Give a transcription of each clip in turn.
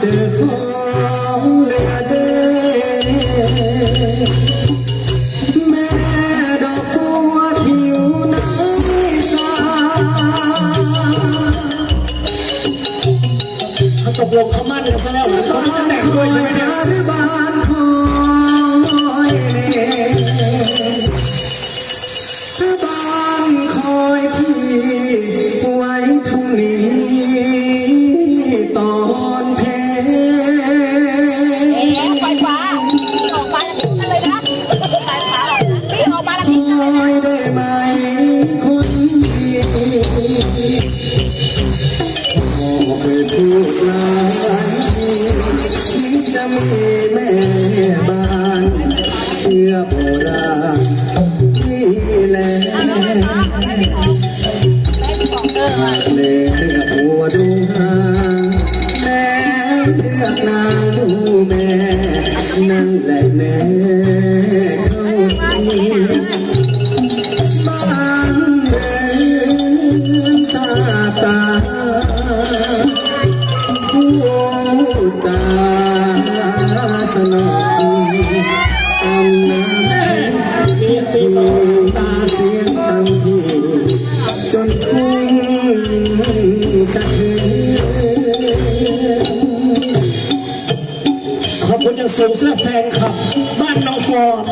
เจอของเหลือเด้แม่ดอกบัวที่อยู่ในสาตกลงเขามั่นกันซะแล้วเขาไม่แต่งด้วยใช่ไหมเนี่ย อบคุณอย่างสูงสำหรับแฟนคลับ บ้านน้องโฟม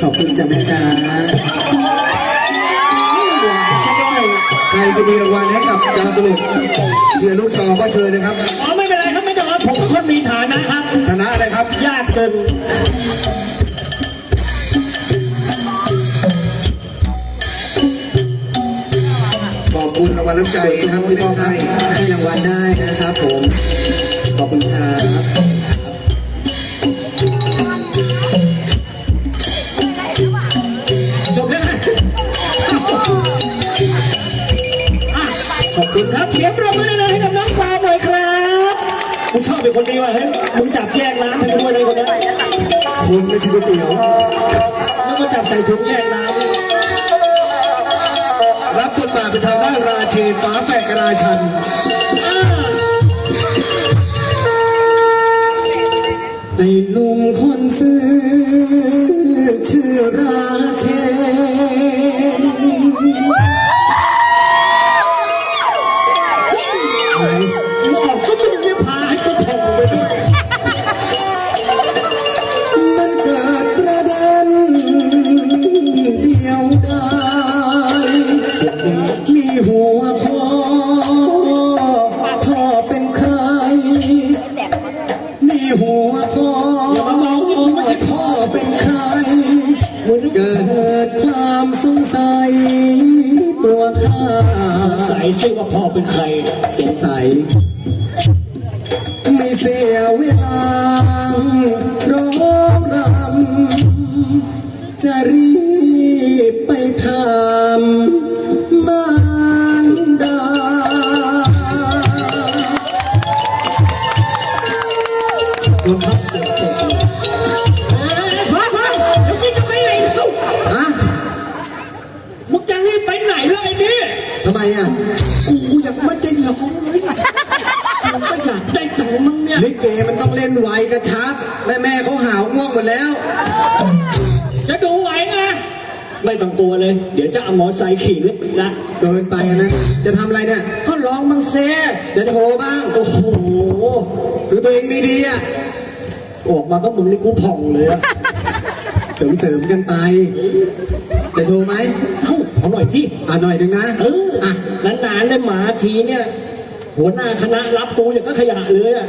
ขอบคุณจ้าแม่จ๋าใช่ไหมใครจะมีรางวัลให้กับดาวตลกเดือนลูกจอก็เชิญนะครับ อ๋อไม่เป็นไรครับไม่ต้องครับผมเป็นคนมีฐานะครับคณะอะไรครับ ยากจน คุณรางวัลน้ำใจครับที่มอบให้ให้รางวัลได้นะครับผม ขอบคุณครับจบแล้วนะอะขอบคุณครับเสียงปรบมือเลยให้กับน้องฟาหน่อยครับกูชอบเป็นคนนี้ว่ะเฮ้ยมึงจับแยกน้ำให้กูด้วยเลยคนนี้คุณไม่ใช่ก๋วยเตี๋ยวแล้วก็จับใส่ถุงแยกน้รั บบทบาทเป็นทางด้านราเชนฟ้าแฝกราชันำอ่าไอ้หนุ่มคนซื้อชื่อราเชน เลยเดี๋ยวจะเอาหมอไซค์ขี่เล็กละเกินไปอันนั้นจะทำอะไรเนี่ย ก็ร้องมังเซ่จะโชว์บ้าง โอ้โห คือตัวเองมีดีอะ ออกมาก็มึงนี่กูผ่องเลยอะเสริมเสริมๆกันไป จะโชว์ไหมเอ้าเอาหน่อยสิ อะหน่อยหนึ่งนะ เอออะ นานๆได้หมาทีเนี่ย หัวหน้าคณะรับกูอย่างก็ขยะเลยอะ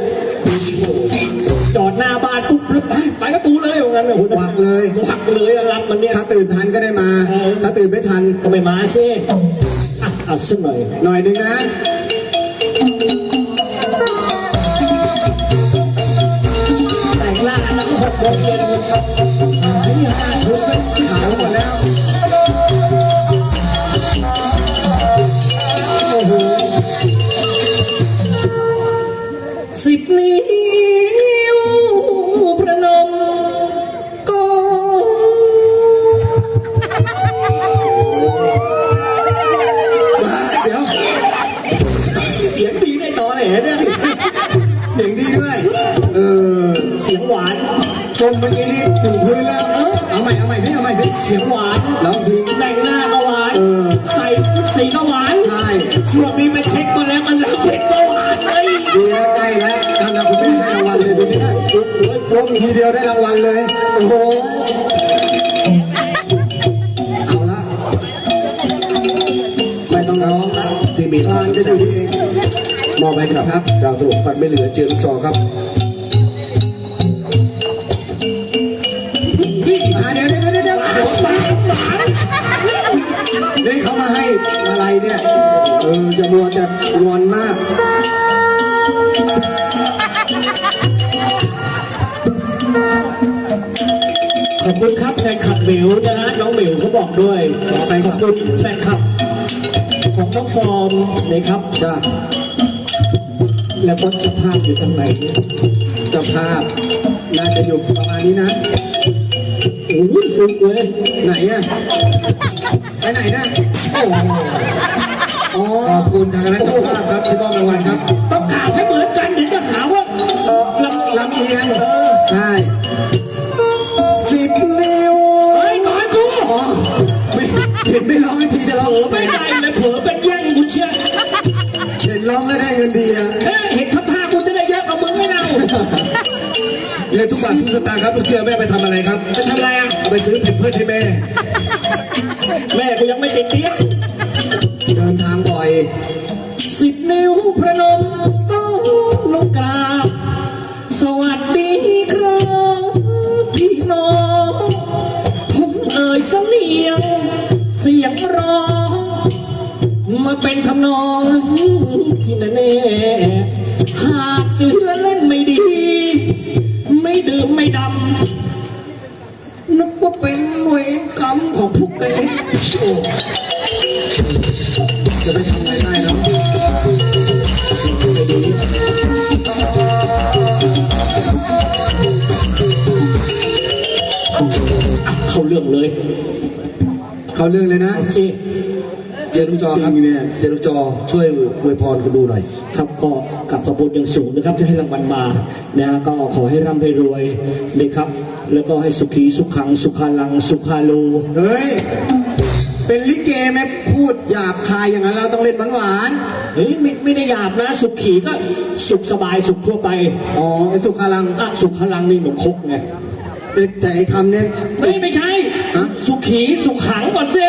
จอดหน้าบ้านปุ๊บแล้วไปไปกับกูเลยอย่างนั้นน่ะหัวหน้าวักเลยวักเลยอะรับมันเนี่ย ถ้าตื่นทันก็ได้มา ถ้าตื่นไม่ทัน ก็ไม่มาสิอะเอาสักหน่อย หน่อยหนึงนะ แต่งหน้าอันนั้นก็หกโมงเย็นครับหายหน้าทุกข์ขายหมดแล้ว มเมื่อกี้นี่ถึงพื้นแล้ว เออเอาใหม่เอาใหม่สิเอาใหม่สิเสียงหวานแล้วทิ้งแต่งหน้าก็หวาน เออใส่สีก็หวานใช่ช่วงนี้ไปเช็คมาแล้วมันรับเป็นเบาหวานเลยดีแล้วใกล้แล้วทำนะคุณไม่ได้รางวัลเลยดูสินะชมทีเดียวได้รางวัลเลย โอ้โห เอาละ ไม่ต้องร้องแล้วที่มีทานจะอยู่นี่เองมอบให้กับ ดาวตลกฟันไม่เหลือเจอลูกจอครับ มาให้อะไรเนี่ยเออจะมัวจะงอนมากขอบคุณครับแฟนคลับเหมวนะฮะน้องเหมวเขาบอกด้วยแฟนคขลัอบบคุณแฟนคลับของน้องฟอร์มนะครับจ้าแล้วก็เจ้าภาพอยู่ทางไหนเนี่ยเจ้าภาพน่าจะอยู่ประมาณนี้นะโอ้ยสุดเลยไหนอะ ไปไหนนะโอ้โหอ๋อขอบคุณทางคณะเจ้าภาพครับที่มอบรางวัลครับต้องกราบให้เหมือนกันเดี๋ยวจะหาว่าลำลำเอียงใช่สิบนิ้วเฮ้ยก่อนกูอ๋อไม่เห็นไม่ร้องทีจะร้องเผลอไม่ได้เลยเผลอเป็นแย่งกูเชียเห็นร้องแล้วได้เงินดีอะเฮ้ยเห็นท่าทางกูจะได้เยอะกว่ามึงไม่เอาเงินทุกบาททุกสตางค์ครับลูกเชื่อแม่ไปทำอะไรครับไปทำอะไรอะเอาไปซื้อแผ่นเพื่อนให้แม่ ยงร้องมาเป็นทำนองที่แน่หากเจือเล่นไม่ดี ไม่ดื่มไม่ดำนึกว่าเป็นเวรกรรมของพวกแกโอ้จะไปทำอะไรได้เนาะเข้าเรื่องเลย เขาเรื่องเลยนะ สิ เจอลูกจอครับจริงเนี่ย เจอลูกจอช่วยอวยพรคุณดูหน่อย ครับก็กลับขอบคุณอย่างสูงนะครับที่ให้รางวัลมานะฮะก็ขอให้ร่ำให้รวยนะครับ แล้วก็ให้สุขีสุขขังสุขาลังสุขาโลเฮ้ย เป็นลิเกไหมพูดหยาบคายอย่างนั้นเราต้องเล่นหวานเฮ้ยไม่ไม่ได้หยาบนะสุขีก็สุขสบายสุขทั่วไปๆอ๋อไอ้สุขารัง อะสุขลังนี่หนุ่มคกไง แต่ไอ้คำเนี้ยไม่ไม่ใช่ ฮะ สุขีสุขขังก่อนสิ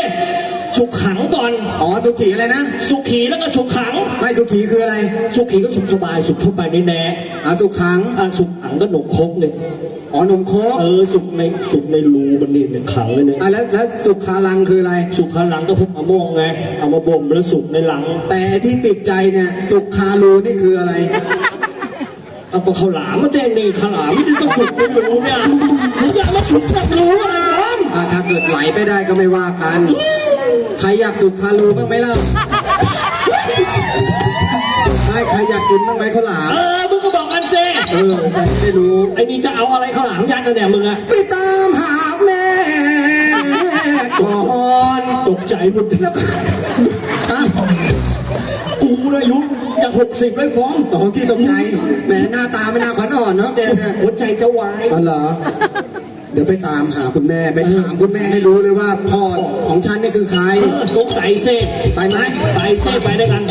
สุขขังก่อน อ๋อสุขีอะไรนะ สุขีแล้วก็สุขขัง ไม่สุขีคืออะไรสุขีก็สุขสบายสุขทั่วไปแน่แน่อ่าสุขังๆอะสุขขังก็หนุ่มคกเนี่ยอ๋อนมโคกเออสุขในสุขในรูมันนี่เนี่ยขังเลยเนี่ยอะแล้วแล้วสุขารังคืออะไร สุขหลังก็พวกมะม่วงไงเอามาบ่มแล้วสุกในหลัง แต่ที่ติดใจเนี่ย สุขคารูนี่คืออะไร เอาไปข้าวหลามมาเจนนี่ข้าวหลามนี่ต้องสุกในรูเนี่ยมึงอยากมาสุกกับรูอะไรกันอะถ้าเกิดไหลไปได้ก็ไม่ว่ากัน ใครอยากสุขคารูบ้างไหมล่ะใช่ใครอยากกินบ้างไหมข้าวหลาม เออมึงก็บอกกันเซเออจะได้รู้ไอ้นี่จะเอาอะไรข้าวหลามยัดกันเนี่ยมึงอะไปตามหาแม่ก่อนตกใจหมดแล้วอะ กูเนี่ยอายุจะหกสิบเลยฟ้อง ตอนที่ตกใจแหมหน้าตาไม่น่าขวัญอ่อนเนาะแกเนี่ยหัวใจจะวายอ๋อเหรอ เดี๋ยวไปตามหาคุณแม่ไปถามคุณแม่ให้รู้เลยว่าพ่อของฉันนี่คือใครเออสงสัยเซไปไหมไปเซไปด้วยกัน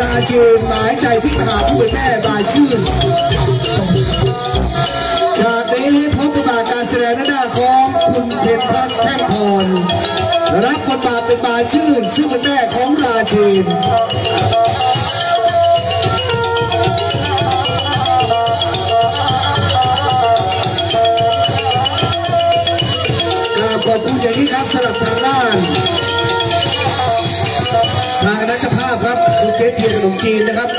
ราชีหมายใจที่หาผู้เป็นแม่บายชื่นฉากนี้พบกับบาทการแสดงหน้าของคุณเทนพัฒน์แท่งพร รับบทบาทเป็นบาชื่น ซึ่งเป็นแม่ของราจีนกราบขอบคุณอย่างนี้ครับสำหรับทางด้านทางคณะเจ้าภาพครับคุณเกตเทียนขนมจีนนะครับ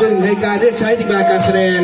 ซึ่งให้การเรียกใช้ที่มาการแสดง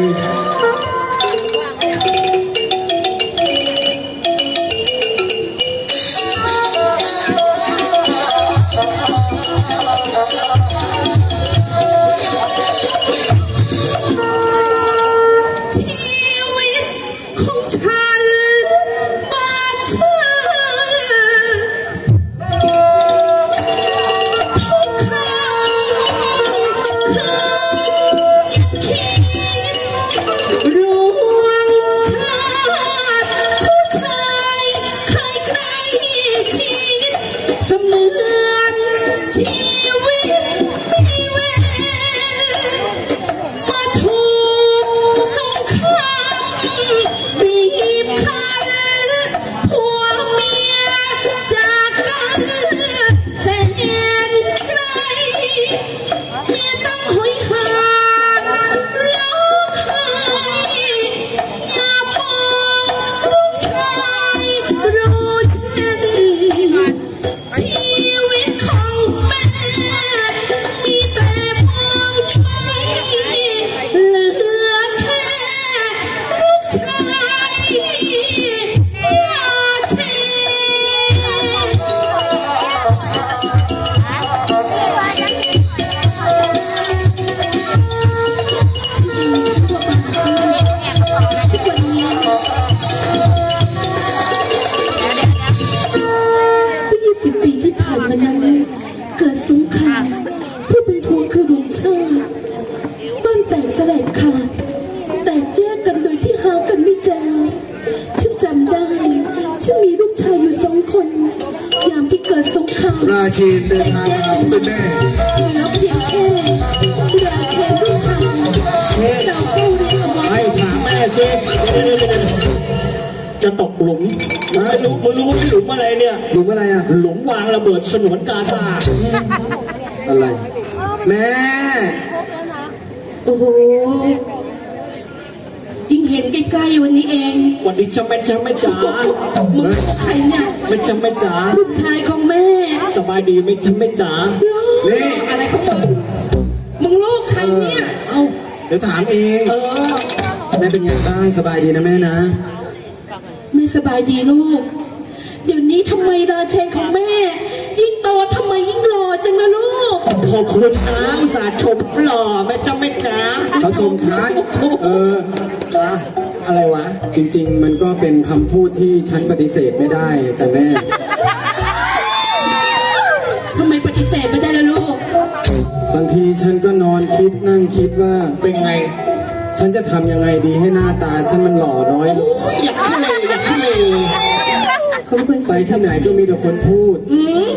ชีนเดินทางมาผู้เป็นแม่แล้วเพียงแค่ราเชนลูกชายเจ้าเฝ้าเรียกว่าให้ถามแม่สิจะตกหลุมไม่รู้ไม่รู้ที่หลุมอะไรเนี่ย หลุมอะไรอะ หลุมวางระเบิดสนวนกาซา อะไร แม่ โอ้โหยิ่งเห็น ใกล้ๆวันนี้เองวันนี้จะไม่จะไม่จ๋ามึงใครเนี่ยไม่จะไม่จ๋าลูกชายของแม่ สบายดีไม่จะไม่จ๋านี่อะไรของมึงมึงลูกใครเนี่ย เอ้าเดี๋ยวถามเองเออแม่เป็นไงบ้างสบายดีนะแม่นะไม่สบายดีลูก เดี๋ยวนี้ทำไมราเชนของแม่ ยิ่งโตทำไมยิ่งหล่อจังนะลูกขอบคุณนะอุตส่าห์ชมหล่อไม่จะไม่จ๋าเขาชมชัดเออจ๋า อะไรวะ จริง ๆ มันก็เป็นคำพูดที่ฉันปฏิเสธไม่ได้จ้ะแม่ ทำไมปฏิเสธไม่ได้ล่ะลูก บางทีฉันก็นอนคิดนั่งคิดว่า เป็นไง ฉันจะทำยังไงดีให้หน้าตา ฉันมันหล่อน้อยลงอยากขี้เลยอยากขี้เลยเขาเป็นไปที่ไหนก็มีแต่คนพูดอืม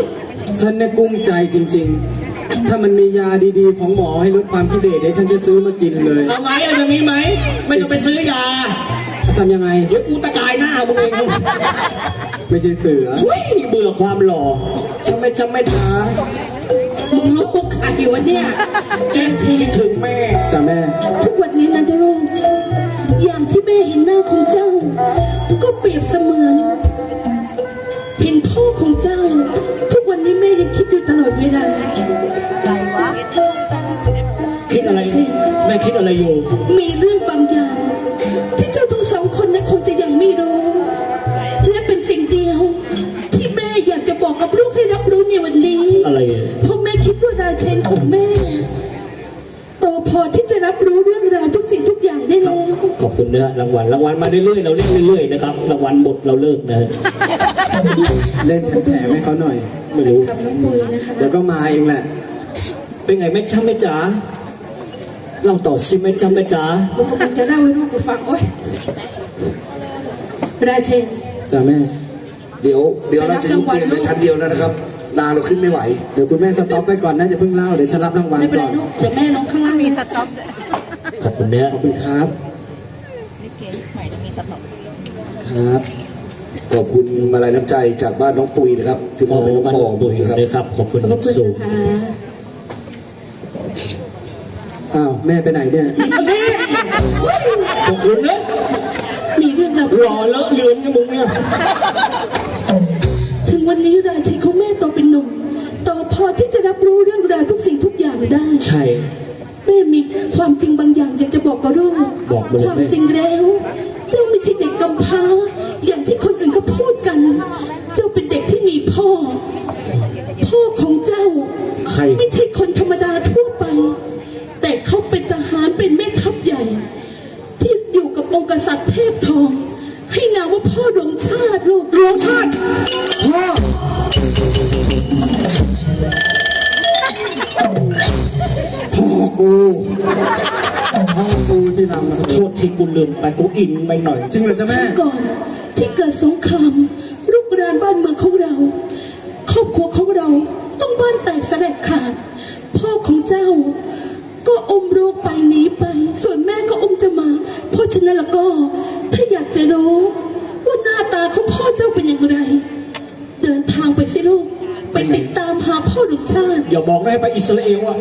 ฉันเนี่ยกุ้มใจจริง ๆ ถ้ามันมียาดีๆ ของหมอให้ลดความกิเลสเดี๋ยวฉันจะซื้อมากินเลยเอาไหมเอาอย่างนี้ไหม ไม่ต้องไปซื้อยา ทำยังไง เดี๋ยวกูตะกายหน้ามึงเองไม่ใช่เสือเฮ้ยเบื่อความหล่อจะไม่จะไม่จ๋ามึงลูกใครวะเนี่ยราเชคินดถึงแม่ จ้ะแม่ ทุกวันนี้นะลูกยามที่แม่เห็นหน้าของเจ้า ก็เปรียบเสมือน เห็นพ่อของเจ้าทุกวั นนี้แม่ยังคิดอยู่ตลอดเวลาคิดอะไรแม่คิดอะไรอยู่ มีเรื่องบางอย่าง ที่เจ้าทั้งสองคนนั้นคงจะยังไม่รู้ และเป็นสิ่งเดียว ที่แม่อยากจะบอกกับลูกให้รับรู้ในวันนี้อะไรเพราะแม่คิดว่าดาเชนของแม่โตพอที่จะรับรู้เรื่องราวทุกสิ่งทุกอย่างได้แล้วขอบคุณนะรางวัลรางวัลมาเรื่อยๆเราเล่นเรื่อยๆนะครับรางวัลหมดเราเลิกนะฮะเล่นแถมให้เขาหน่อย ไม่รู้คำน้องปุยนะคะเดี๋ยวก็มาเองแหละ เป็นไงแม่จ้าแม่จ๋าเล่าต่อสิแม่จ้าแม่จ๋าลูกกำลังจะเล่าให้ลูกกูฟังโอ๊ยดาเชน จ้ะแม่ เดี๋ยวเดี๋ยวเราจะยุติในชั้นเดียวนะครับ นางเราขึ้นไม่ไหว เดี๋ยวคุณแม่สต็อปไปก่อนนะอย่าเพิ่งเล่าเดี๋ยวฉันรับรางวัลไม่เป็นก่ไรอน ลูกเดี๋ยวแม่ลงข้างล่างมีสต็อปขอบคุณเนี่ยขอบคุณครับครับเขอบคุณมาลัยน้ำใจจากบ้านน้องปุยนะครับ ที่มขออบบเป็นคุณน้องมากของปุ๋ปุยยนะครับเลยครับ ขอบคุณขอบคุณสูงนะคะอ้าวแม่ไปไหนเนี่ยแม่ขอบคุณนะมีเรื่องราวหล่อเลอะเลือนนะมึงเนี่ยถึงวันนี้ราชีของแม่โตเป็นหนุ่มโตพอที่จะรับรู้เรื่องราวทุกสิ่งทุกอย่างได้ ใช่ แม่มีความจริงบางอย่างอยากจะบอกกับลูกบอกมาเลยความแม่จริงแล้ว เจ้าไม่ใช่เด็กกำพร้า อย่างที่คนอื่นเขาพูดกัน เจ้าเป็นเด็กที่มีพ่อ พ่อของเจ้า ใคร ไม่ใช่คนธรรมดาทั่วไป แต่เขาเป็นทหารเป็นแม่ทัพใหญ่ ที่อยู่กับองค์กษัตริย์เทพทอง ให้นามว่าพ่อดวงชาติลูกรวมชาติพ่อพ่อกูพ่อกูที่นำมาโทษที่กูลืมไปกูอินไปหน่อย จริงเหรอจ๊ะแม่ ก่อน ที่เกิดสงครามรุกรานบ้านเมืองของเรา ครอบครัวของเราต้องบ้านแตกสลายขาด พ่อของเจ้า ก็อมโรคไปหนีไป ส่วนแม่ก็อมจะมา เพราะฉะนั้นแล้วก็ ถ้าอยากจะรู้ ว่าหน้าตาของพ่อเจ้าเป็นอย่างไร เดินทางไปสิลูก ไปติดตามหาพ่อดุชาติอย่าบอกนะให้ไปอิสราเอลอะ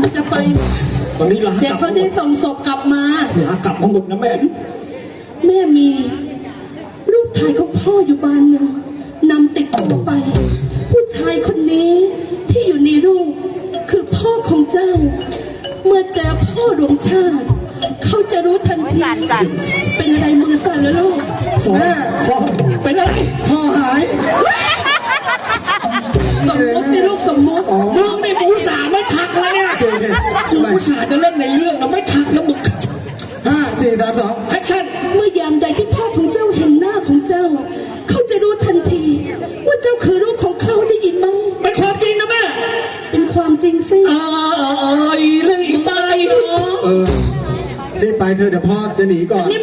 มันจะไปวันนี้ลาเดี๋ยกวลับเขาได้ส่งศพกลับมาลากลับมาหมดนะแม่ แม่มี รูปถ่ายของพ่ออยู่บ้านหนึ่งนำติดตัวไป ผู้ชายคนนี้ที่อยู่ในรูปคือพ่อของเจ้า เมื่อเจอพ่อดวงชาติ เขาจะรู้ทันทีเป็นอะไรมือสั่นแล้วลูกฟองฟองไปเลยพ่อหายสมมติสิลูกสมมติอ๋อมึงนี่กูอุตสาห์ไม่ทักแล้วเนี่ยโอเคโอเคกูอุตส่าห์จะเล่นในเรื่องแล้วไม่ทักแล้วมึง ห้าสี่สามสองแอคชั่นเมื่อยามใดที่พ่อของเจ้าเห็นหน้าของเจ้า เขาจะรู้ทันที ว่าเจ้าคือลูกของเขาได้ยินไหมเป็นความจริงนะแม่เป็นความจริงสิเอ้ยเลยไปเออรีบไปเธอะเดี๋ยวพ่อจะหนีก่อน นี่